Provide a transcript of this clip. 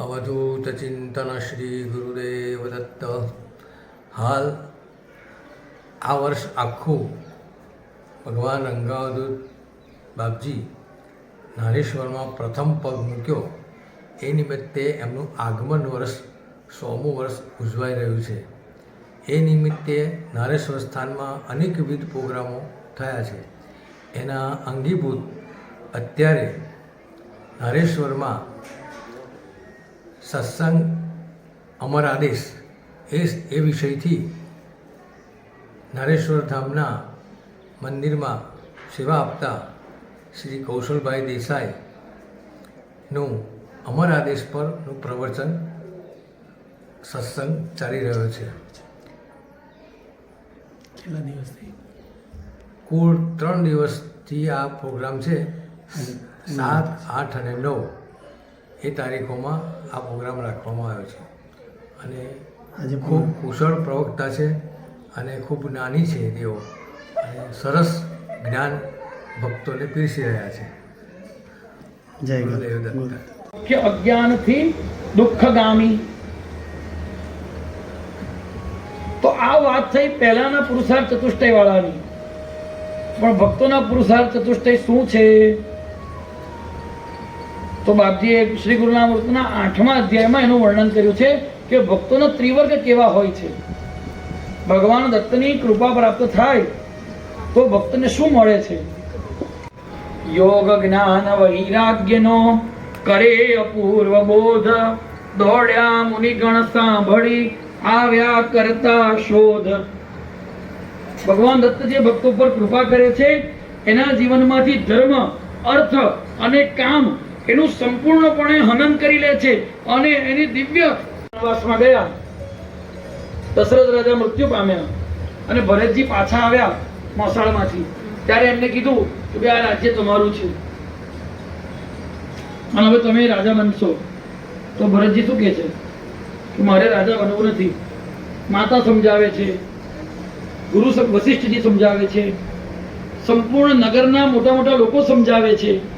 અવધૂત ચિંતન શ્રી ગુરુદેવ દત્ત હાલ આ વર્ષ આખું ભગવાન અંગાવધૂત બાપજી નારેશ્વરમાં પ્રથમ પગ મૂક્યો એ નિમિત્તે એમનું આગમન વર્ષ, સોમું વર્ષ ઉજવાઈ રહ્યું છે. એ નિમિત્તે નારેશ્વર સ્થાનમાં અનેકવિધ પ્રોગ્રામો થયા છે. એના અંગીભૂત અત્યારે નારેશ્વરમાં સત્સંગ અમર આદેશ એ એ વિષયથી નારેશ્વર ધામના મંદિરમાં સેવા આપતા શ્રી કૌશલભાઈ દેસાઈનું અમર આદેશ પરનું પ્રવચન સત્સંગ ચાલી રહ્યો છે. કેટલા દિવસથી? કુલ ત્રણ દિવસથી આ પ્રોગ્રામ છે. સાત આઠ અને નવ એ તારીખોમાં આ પ્રોગ્રામ રાખવામાં આવ્યો છે. અને આજે ખૂબ કુશળ પ્રવક્તા છે અને ખૂબ નાની છે તેઓ. અને સરસ જ્ઞાન ભક્તોને પીરસી રહ્યા છે. જય કે અજ્ઞાનથી દુઃખગામી. તો આ વાત થઈ પહેલાના પુરુષાર્થ ચતુષ્ટય વાળાની પણ ભક્તોના પુરુષાર્થ ચતુષ્ટય શું છે? તો બાપજીએ શ્રી ગુરુનામૃતના આઠમા અધ્યાયમાં એનું વર્ણન કર્યું છે કે ભક્તોનો ત્રિવર્ગ કેવા હોય છે. ભગવાન દત્તની કૃપા પ્રાપ્ત થાય તો ભક્તને શું મળે છે? યોગ જ્ઞાન વૈરાગ્યનો કરે અપૂર્વ બોધ. દોડ્યા મુનિગણ સાંભળી આવ્યા કરતા શોધ. ભગવાન દત્ત જે ભક્તો પર કૃપા કરે છે, એના જીવનમાંથી ધર્મ, અર્થ અને કામ એનું સંપૂર્ણપણે હનન કરી લે છે અને એની દિવ્ય વાસમાં ગયા. દશરથ રાજા મૃત્યુ પામ્યા અને ભરતજી પાછા આવ્યા મોસાળમાંથી. ત્યારે એમને કીધું કે આ રાજ્ય તમારું છે. અને હવે તમે રાજા બનશો. તો ભરતજી શું કહે છે? કે મારે રાજા બનવું નથી. માતા સમજાવે છે. ગુરુ વશિષ્ઠજી સમજાવે છે. સંપૂર્ણ નગરના મોટા મોટા લોકો સમજાવે છે.